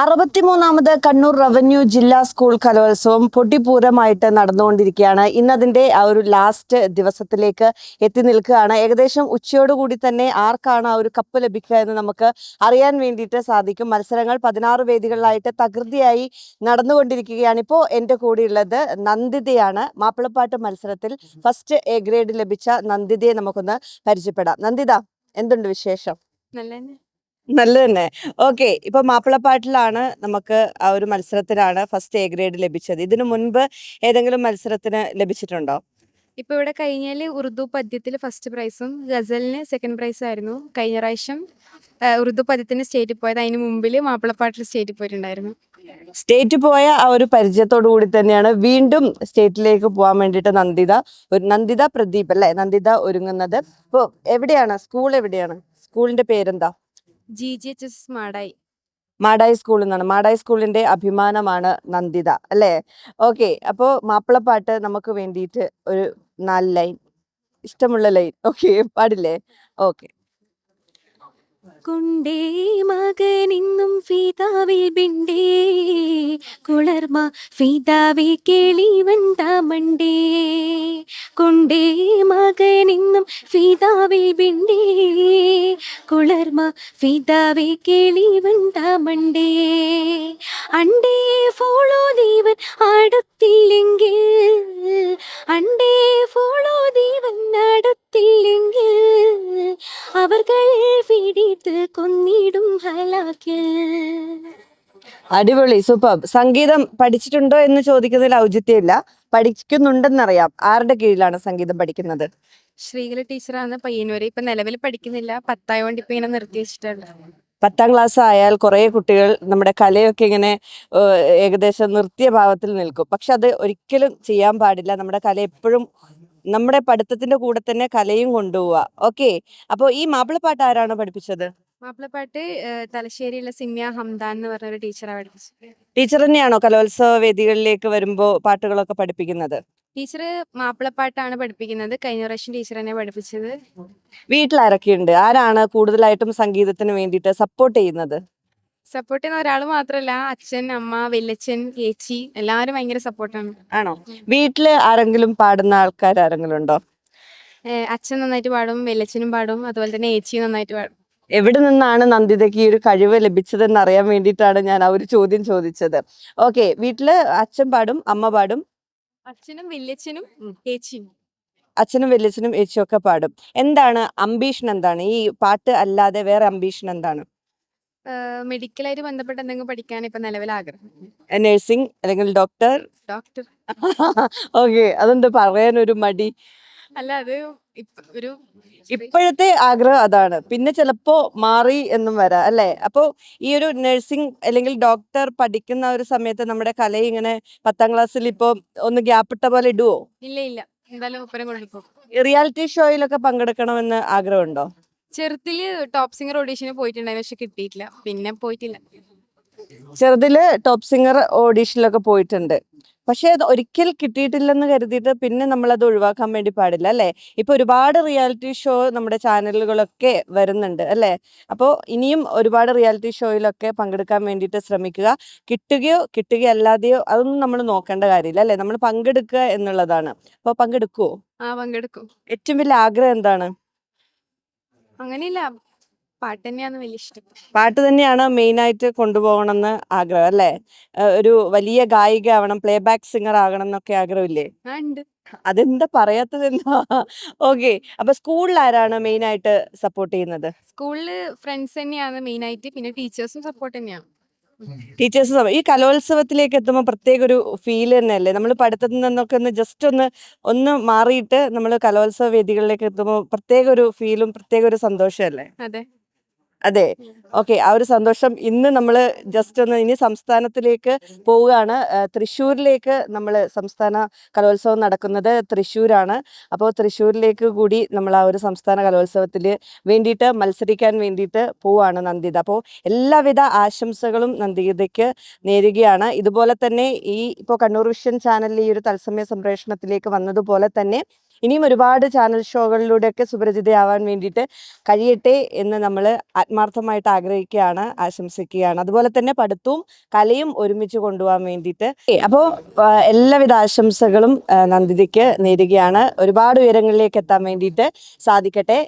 അറുപത്തിമൂന്നാമത് Kannur revenue ജില്ലാ school കലോത്സവം പൊട്ടിപൂരമായിട്ട് നടന്നുകൊണ്ടിരിക്കുകയാണ്. ഇന്നതിന്റെ ആ ഒരു ലാസ്റ്റ് ദിവസത്തിലേക്ക് എത്തി നിൽക്കുകയാണ്. ഏകദേശം ഉച്ചയോടുകൂടി തന്നെ ആർക്കാണ് ആ ഒരു കപ്പ് ലഭിക്കുക എന്ന് നമുക്ക് അറിയാൻ വേണ്ടിയിട്ട് സാധിക്കും. മത്സരങ്ങൾ പതിനാറ് വേദികളിലായിട്ട് തകൃതിയായി നടന്നുകൊണ്ടിരിക്കുകയാണ്. ഇപ്പോൾ എന്റെ കൂടെയുള്ളത് നന്ദിതയാണ്. മാപ്പിളപ്പാട്ട് മത്സരത്തിൽ ഫസ്റ്റ് എ ഗ്രേഡ് ലഭിച്ച നന്ദിതയെ നമുക്കൊന്ന് പരിചയപ്പെടാം. നന്ദിത എന്തുണ്ട് വിശേഷം? നല്ലതന്നെ. നല്ലത് തന്നെ ഓക്കെ. ഇപ്പൊ മാപ്പിളപ്പാട്ടിലാണ് നമുക്ക് ആ ഒരു മത്സരത്തിനാണ് ഫസ്റ്റ് എ ഗ്രേഡ് ലഭിച്ചത്. ഇതിനു മുൻപ് ഏതെങ്കിലും മത്സരത്തിന് ലഭിച്ചിട്ടുണ്ടോ? ഇപ്പൊ ഇവിടെ കഴിഞ്ഞാൽ ഉറുദു പദ്യത്തിൽ ഫസ്റ്റ് പ്രൈസും ഗസലിന് സെക്കൻഡ് പ്രൈസ് ആയിരുന്നു. കഴിഞ്ഞ പ്രാവശ്യം ആ, ഉറുദു പദ്യത്തിന് സ്റ്റേറ്റിൽ പോയത്. അതിന് മുമ്പിൽ മാപ്പിളപ്പാട്ടിൽ സ്റ്റേറ്റിൽ പോയിട്ടുണ്ടായിരുന്നു. സ്റ്റേറ്റ് പോയ ആ ഒരു പരിചയത്തോടു കൂടി തന്നെയാണ് വീണ്ടും സ്റ്റേറ്റിലേക്ക് പോകാൻ വേണ്ടിയിട്ട് നന്ദിത ഒരു നന്ദിത പ്രദീപ് അല്ലെ? നന്ദിത ഒരുങ്ങുന്നത്. ഇപ്പൊ എവിടെയാണ്? സ്കൂൾ എവിടെയാണ്? സ്കൂളിന്റെ പേരെന്താ? G G H S Madayi. Madayi സ്കൂളിൽ നിന്നാണ്. മാടായി സ്കൂളിന്റെ അഭിമാനമാണ് നന്ദിത അല്ലേ? ഓക്കെ അപ്പോൾ മാപ്പിളപ്പാട്ട് നമുക്ക് വേണ്ടിയിട്ട് ഒരു നാല് ലൈൻ. ഇഷ്ടമുള്ള ലൈൻ. ഓക്കെ പാടില്ലേ? ഓക്കെ. കൊണ്ടേ മകനിന്നും ഫീതാവിൽ ബിണ്ടേ കുളർമ ഫീതാവി കേളിവണ്ട മണ്ടേ കൊണ്ടേ മകനിന്നും ഫീതാവിൽ വിണ്ടേ കുളർമ ഫീതാവി കേളിവണ്ട മണ്ടേ അണ്ടേ ഫോളോ ദീവൻ അടുത്തില്ലെങ്കിൽ. അണ്ടേ ഫോളോ ദീവൻ അടുത്തില്ലെങ്കിൽ. അവർകൾ പിടിത്ത് കൊന്നിടും ഹലാക്കിൽ. അടിപൊളി സൂപ്പർ സംഗീതം പഠിച്ചിട്ടുണ്ടോ എന്ന് ചോദിക്കുന്നതിൽ ഔചിത്യമില്ല. പഠിക്കുന്നുണ്ടെന്നറിയാം. ആരുടെ കീഴിലാണ് സംഗീതം പഠിക്കുന്നത്? ശ്രീകല ടീച്ചറാണ് പയ്യന്നൂര്. ഇപ്പൊ നിലവിൽ പഠിക്കുന്നില്ല. പത്തായോണ്ട് ഇപ്പൊ ഇങ്ങനെ നിർത്തി വെച്ചിട്ടുണ്ട് പത്താം ക്ലാസ് ആയാൽ കുറെ കുട്ടികൾ നമ്മുടെ കലയൊക്കെ ഇങ്ങനെ ഏകദേശം നിർത്തിയ ഭാവത്തിൽ നിൽക്കും. പക്ഷെ അത് ഒരിക്കലും ചെയ്യാൻ പാടില്ല. നമ്മുടെ കല എപ്പോഴും നമ്മുടെ പഠിത്തത്തിന്റെ കൂടെ തന്നെ കലയും കൊണ്ടുപോവുക. ഓക്കെ. അപ്പോൾ ഈ മാപ്പിളപ്പാട്ട് ആരാണ് പഠിപ്പിച്ചത്? മാപ്പിളപ്പാട്ട് തലശ്ശേരിയിലെ സിമ്യ ഹംദാൻ എന്ന് പറഞ്ഞ ഒരു ടീച്ചറാണ് പഠിപ്പിച്ചത്. ടീച്ചർ തന്നെയാണോ കലോത്സവ വേദികളിലേക്ക് വരുമ്പോൾ പാട്ടുകളൊക്കെ പഠിപ്പിക്കുന്നത്? ടീച്ചർ മാപ്പിളപ്പാട്ടാണ് പഠിപ്പിക്കുന്നത്. കഴിഞ്ഞ പ്രാവശ്യം ടീച്ചർ തന്നെ പഠിപ്പിച്ചത്. വീട്ടിൽ ഉണ്ട് ആരാണ് കൂടുതലായിട്ടും സംഗീതത്തിന് വേണ്ടിയിട്ട് സപ്പോർട്ട് ചെയ്യുന്നത്? സപ്പോർട്ട് ചെയ്യുന്ന ഒരാൾ മാത്രമല്ല അച്ഛൻ അമ്മ വല്യച്ഛൻ ചേച്ചി എല്ലാവരും ഭയങ്കര സപ്പോർട്ടാണ് ആണോ. വീട്ടിൽ ആരെങ്കിലും പാടുന്ന ആൾക്കാർ ആരെങ്കിലും ഉണ്ടോ? അച്ഛൻ നന്നായിട്ട് പാടും വല്യച്ഛനും പാടും അതുപോലെ തന്നെ ഏച്ചിയും നന്നായിട്ട് പാടും. എവിടെ നിന്നാണ് നന്ദിതയ്ക്ക് ഈ ഒരു കഴിവ് ലഭിച്ചതെന്ന് അറിയാൻ വേണ്ടിയിട്ടാണ് ഞാൻ ആ ഒരു ചോദ്യം ചോദിച്ചത്. ഓക്കെ വീട്ടിൽ അച്ഛൻ പാടും അമ്മ പാടും? അച്ഛനും വല്യച്ഛനും ചേച്ചിയും അച്ഛനും വല്യച്ഛനും ഏച്ചിയും ഒക്കെ പാടും. എന്താണ് അംബീഷൻ എന്താണ്? ഈ പാട്ട് അല്ലാതെ വേറെ അംബീഷൻ എന്താണ്? മെഡിക്കലായിട്ട് ബന്ധപ്പെട്ട് എന്തെങ്കിലും പഠിക്കാൻ ഇപ്പൊ നിലവിൽ ആഗ്രഹം നഴ്സിംഗ് അല്ലെങ്കിൽ ഡോക്ടർ ഡോക്ടർ ഓക്കെ അതെന്താ പറയാനൊരു മടി? അല്ല അത് ഇപ്പ- ഒരു ഇപ്പോഴത്തെ ആഗ്രഹം അതാണ്. പിന്നെ ചിലപ്പോ മാറി എന്നും വരാം അല്ലെ? അപ്പോ ഈ ഒരു നഴ്സിംഗ് അല്ലെങ്കിൽ ഡോക്ടർ പഠിക്കുന്ന ഒരു സമയത്ത് നമ്മുടെ കല ഇങ്ങനെ പത്താം ക്ലാസ്സിൽ ഇപ്പോ ഒന്ന് ഗ്യാപ്പ് ഇട്ട പോലെ ഇടുവോ? ഇല്ല ഇല്ല. എന്തായാലും ഒപ്പരം റിയാലിറ്റി ഷോയിലൊക്കെ പങ്കെടുക്കണമെന്ന് ആഗ്രഹമുണ്ടോ? ചെറുതിൽ ടോപ്പ് സിംഗർ ഓഡീഷന് പോയിട്ടുണ്ടായിരുന്നു പക്ഷെ കിട്ടിയിട്ടില്ല. പിന്നെ പോയിട്ടില്ല. ചെറുതിൽ ടോപ്പ് സിംഗർ ഓഡീഷനിലൊക്കെ പോയിട്ടുണ്ട്. പക്ഷെ അത് ഒരിക്കൽ കിട്ടിയിട്ടില്ലെന്ന് കരുതിയിട്ട് പിന്നെ നമ്മൾ അത് ഒഴിവാക്കാൻ വേണ്ടി പാടില്ല അല്ലെ? ഇപ്പൊ ഒരുപാട് റിയാലിറ്റി ഷോ നമ്മുടെ ചാനലുകളൊക്കെ വരുന്നുണ്ട് അല്ലെ? അപ്പോൾ ഇനിയും ഒരുപാട് റിയാലിറ്റി ഷോയിലൊക്കെ പങ്കെടുക്കാൻ വേണ്ടിയിട്ട് ശ്രമിക്കുക. കിട്ടുകയോ കിട്ടുകയല്ലാതെയോ അതൊന്നും നമ്മൾ നോക്കേണ്ട കാര്യമില്ല അല്ലെ? നമ്മൾ പങ്കെടുക്കുക എന്നുള്ളതാണ്. അപ്പോൾ പങ്കെടുക്കുവോ? ആ പങ്കെടുക്കും. ഏറ്റവും വലിയ ആഗ്രഹം എന്താണ്? അങ്ങനെയില്ല. പാട്ട് തന്നെയാണ് വലിയ ഇഷ്ടം. പാട്ട് തന്നെയാണ് മെയിൻ ആയിട്ട് കൊണ്ടുപോകണമെന്ന് ആഗ്രഹം അല്ലേ? ഒരു വലിയ ഗായിക ആവണം പ്ലേ ബാക്ക് സിംഗർ ആകണം എന്നൊക്കെ ആഗ്രഹമില്ലേ? ആ ഉണ്ട് അതെന്താ പറയാത്തത് എന്താ ഓക്കെ അപ്പൊ സ്കൂളിൽ ആരാണ് മെയിൻ ആയിട്ട് സപ്പോർട്ട് ചെയ്യുന്നത്? സ്കൂളിൽ ഫ്രണ്ട്സ് തന്നെയാണ് മെയിൻ ആയിട്ട് പിന്നെ ടീച്ചേഴ്സും സപ്പോർട്ട് തന്നെയാണ്. ടീച്ചേഴ്സ് ഈ കലോത്സവത്തിലേക്ക് എത്തുമ്പോൾ പ്രത്യേക ഒരു ഫീൽ തന്നെയല്ലേ? നമ്മൾ പഠിത്തത്തിൽ നിന്നൊക്കെ ഒന്ന് ജസ്റ്റ് ഒന്ന് ഒന്ന് മാറിയിട്ട് നമ്മൾ കലോത്സവ വേദികളിലേക്ക് എത്തുമ്പോൾ പ്രത്യേക ഒരു ഫീലും പ്രത്യേക ഒരു സന്തോഷമല്ലേ? അതെ. അതെ. ഓക്കെ ആ ഒരു സന്തോഷം ഇന്ന് നമ്മൾ ജസ്റ്റ് ഒന്ന് ഇനി സംസ്ഥാനത്തിലേക്ക് പോവുകയാണ്. തൃശ്ശൂരിലേക്ക് നമ്മൾ സംസ്ഥാന കലോത്സവം നടക്കുന്നത് തൃശ്ശൂരാണ്. അപ്പോൾ തൃശ്ശൂരിലേക്ക് കൂടി നമ്മൾ ആ ഒരു സംസ്ഥാന കലോത്സവത്തിൽ വേണ്ടിയിട്ട് മത്സരിക്കാൻ വേണ്ടിയിട്ട് പോവുകയാണ് നന്ദിത. അപ്പോൾ എല്ലാവിധ ആശംസകളും നന്ദിതയ്ക്ക് നേരുകയാണ്. ഇതുപോലെ തന്നെ ഈ ഇപ്പോൾ കണ്ണൂർ വിഷൻ ചാനലിൽ ഈ ഒരു തത്സമയ സംപ്രേഷണത്തിലേക്ക് വന്നതുപോലെ തന്നെ ഇനിയും ഒരുപാട് ചാനൽ ഷോകളിലൂടെയൊക്കെ സുപരിചിതയാവാൻ വേണ്ടിയിട്ട് കഴിയട്ടെ എന്ന് നമ്മൾ ആത്മാർത്ഥമായിട്ട് ആഗ്രഹിക്കുകയാണ് ആശംസിക്കുകയാണ്. അതുപോലെ തന്നെ പഠിത്തവും കലയും ഒരുമിച്ച് കൊണ്ടുപോകാൻ വേണ്ടിയിട്ട്. അപ്പോൾ എല്ലാവിധ ആശംസകളും നന്ദിതയ്ക്ക് നേരുകയാണ്. ഒരുപാട് ഉയരങ്ങളിലേക്ക് എത്താൻ വേണ്ടിയിട്ട് സാധിക്കട്ടെ.